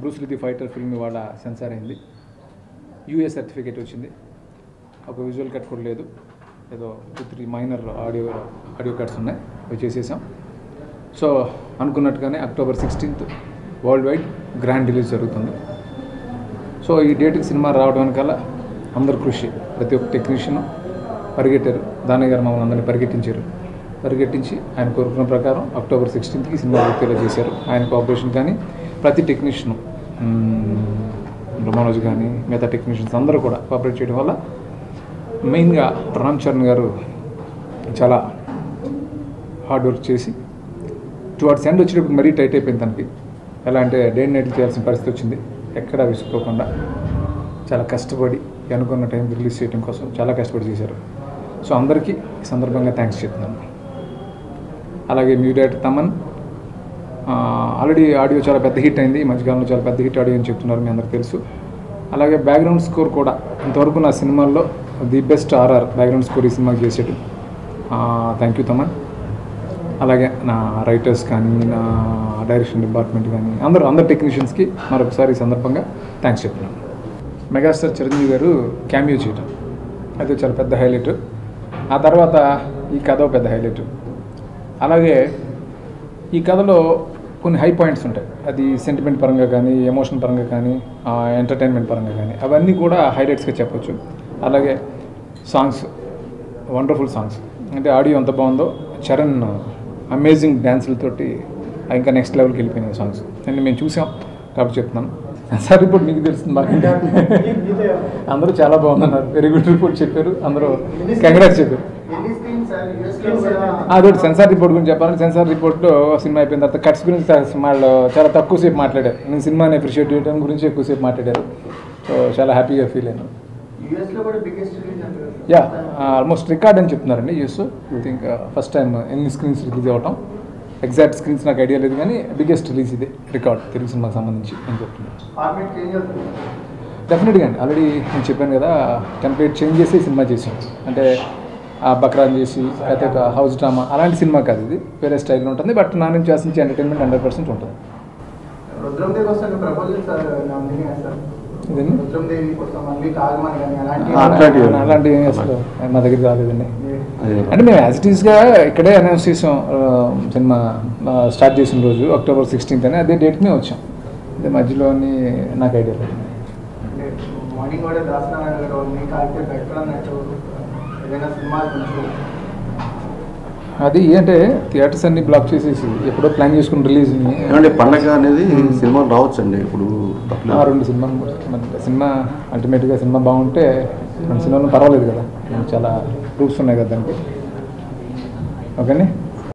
Bruce the fighter film ఇవాళ censor అయింది UA certificate వచ్చింది. ఒక విజువల్ కట్ కూడా లేదు. ఏదో two three minor audio audio cuts ఉన్నాయి. అవి చేసేసాం. సో అనుకున్నట్టుగానే October sixteenth worldwide grand release జరుగుతుంది. సో ఈ డేట్కి సినిమా రావడం వెనకాల అందరు కృషి. ప్రతి ఒక్క టెక్నీషియన్ పరిగెట్టారు. దానయ్య గారు మమ్మల్ని అందరినీ పరిగెట్టించారు. పరిగెట్టించి ఆయన కోరుకున్న ప్రకారం అక్టోబర్ సిక్స్టీన్త్కి సినిమా పూర్తిగా చేశారు. ఆయన కోఆపరేషన్ కానీ ప్రతి టెక్నీషియను మనోజ్ కానీ మిగతా టెక్నీషియన్స్ అందరూ కూడా కోఆపరేట్ చేయడం వల్ల మెయిన్గా రామ్ చరణ్ గారు చాలా హార్డ్ వర్క్ చేసి టువర్డ్స్ ఎండ్ వచ్చేటప్పుడు మరీ టైట్ అయిపోయింది తనకి. ఎలా అంటే డే నైట్ చేయాల్సిన పరిస్థితి వచ్చింది. ఎక్కడా విసుకోకుండా చాలా కష్టపడి అనుకున్న టైం రిలీజ్ చేయడం కోసం చాలా కష్టపడి చేశారు. సో అందరికీ ఈ సందర్భంగా థ్యాంక్స్ చెప్తున్నాను. అలాగే మ్యూడేట్ తమన్ ఆల్రెడీ ఆడియో చాలా పెద్ద హిట్ అయింది. మధ్యకాలంలో చాలా పెద్ద హిట్ ఆడియో అని చెప్తున్నారు మీ అందరికి తెలుసు. అలాగే బ్యాక్గ్రౌండ్ స్కోర్ కూడా ఇంతవరకు నా సినిమాల్లో the best RR background score ఈ సినిమాకి చేసాడు థ్యాంక్ యూ తమన్. అలాగే నా రైటర్స్ కానీ నా డైరెక్షన్ డిపార్ట్మెంట్ కానీ అందరూ అందరు టెక్నీషియన్స్కి మరొకసారి ఈ సందర్భంగా థ్యాంక్స్ చెప్తున్నాను. మెగాస్టార్ చిరంజీవి గారు క్యామియో చేయడం అది చాలా పెద్ద హైలైట్ ఆ తర్వాత ఈ కథ పెద్ద హైలైట్ అలాగే ఈ కథలో కొన్ని హై పాయింట్స్ ఉంటాయి. అది సెంటిమెంట్ పరంగా కానీ ఎమోషన్ పరంగా కానీ ఎంటర్టైన్మెంట్ పరంగా కానీ. అవన్నీ కూడా హైలైట్స్గా చెప్పొచ్చు. అలాగే సాంగ్స్ వండర్ఫుల్ సాంగ్స్ అంటే ఆడియో ఎంత బాగుందో చరణ్ అమేజింగ్ డ్యాన్సులతోటి ఇంకా నెక్స్ట్ లెవెల్కి వెళ్ళిపోయినాయి సాంగ్స్ అండ్ మేము చూసాం కాబట్టి చెప్తున్నాను. సార్ రిపోర్ట్ మీకు తెలుస్తుంది బాగా అందరూ చాలా బాగుందన్నారు వెరీ గుడ్ రిపోర్ట్ చెప్పారు. అందరూ కంగ్రాట్స్ చెప్పారు. అదొకటి సెన్సార్ రిపోర్ట్ గురించి చెప్పాలంటే సెన్సార్ రిపోర్ట్లో సినిమా అయిపోయిన తర్వాత కట్స్ గురించి వాళ్ళు చాలా తక్కువసేపు మాట్లాడారు. నేను సినిమాని అప్రిషియేట్ చేయడం గురించి ఎక్కువసేపు మాట్లాడారు. సో చాలా హ్యాపీగా ఫీల్ అయ్యాను. యా ఆల్మోస్ట్ రికార్డ్ అని చెప్తున్నారండి US I think first time ఎన్ని స్క్రీన్స్ రిలీజ్ అవ్వటం ఎగ్జాక్ట్ స్క్రీన్స్ నాకు ఐడియా లేదు కానీ బిగ్గెస్ట్ రిలీజ్ ఇది రికార్డ్ తెలుగు సినిమాకి సంబంధించి అని చెప్తున్నాను డెఫినెట్గా అండి. ఆల్రెడీ నేను చెప్పాను కదా టెంప్లెట్ చేంజ్ చేసి సినిమా చేసాం అంటే ఆ బక్రాన్ చేసి లేకపోతే ఒక హౌస్ డ్రామా అలాంటి సినిమా కాదు ఇది. వేరే స్టైల్లో ఉంటుంది బట్ నా నుంచి ఆశించే ఎంటర్టైన్మెంట్ హండ్రెడ్ పర్సెంట్ ఉంటుంది. రుద్రం దేవి కోసం ప్రపోజల్ సార్ నామినీ సార్ ఇదండి రుద్రం దేవి కోసం మళ్ళీ కాగమని కానీ అలాంటి అట్లాంటివి. అలాంటివి అసలు మా దగ్గర రాలేదండి. అంటే మేము యాజ్ ఇట్ ఈస్గా ఇక్కడే అనౌన్స్ చేసాం సినిమా స్టార్ట్ చేసిన రోజు అక్టోబర్ సిక్స్టీన్త్ అని. అదే డేట్కి మేము వచ్చాం. అదే మధ్యలోని నాకు ఐడియా లేదు. అంటే మార్నింగ్ కూడా దాసనారాయణ గారు మీ ఏదైనా సినిమా అది అంటే థియేటర్స్ అన్ని బ్లాక్ చేసేసి ఎప్పుడో ప్లాన్ చేసుకుని రిలీజ్ ఏమంటే పండగ అనేది సినిమా రావచ్చండి ఇప్పుడు? తప్పలేదు. రెండు సినిమాలు సినిమా అల్టిమేట్గా సినిమా బాగుంటే రెండు సినిమాలు పర్వాలేదు కదా. చాలా ప్రూఫ్స్ ఉన్నాయి కదా దానికి. ఓకేనే?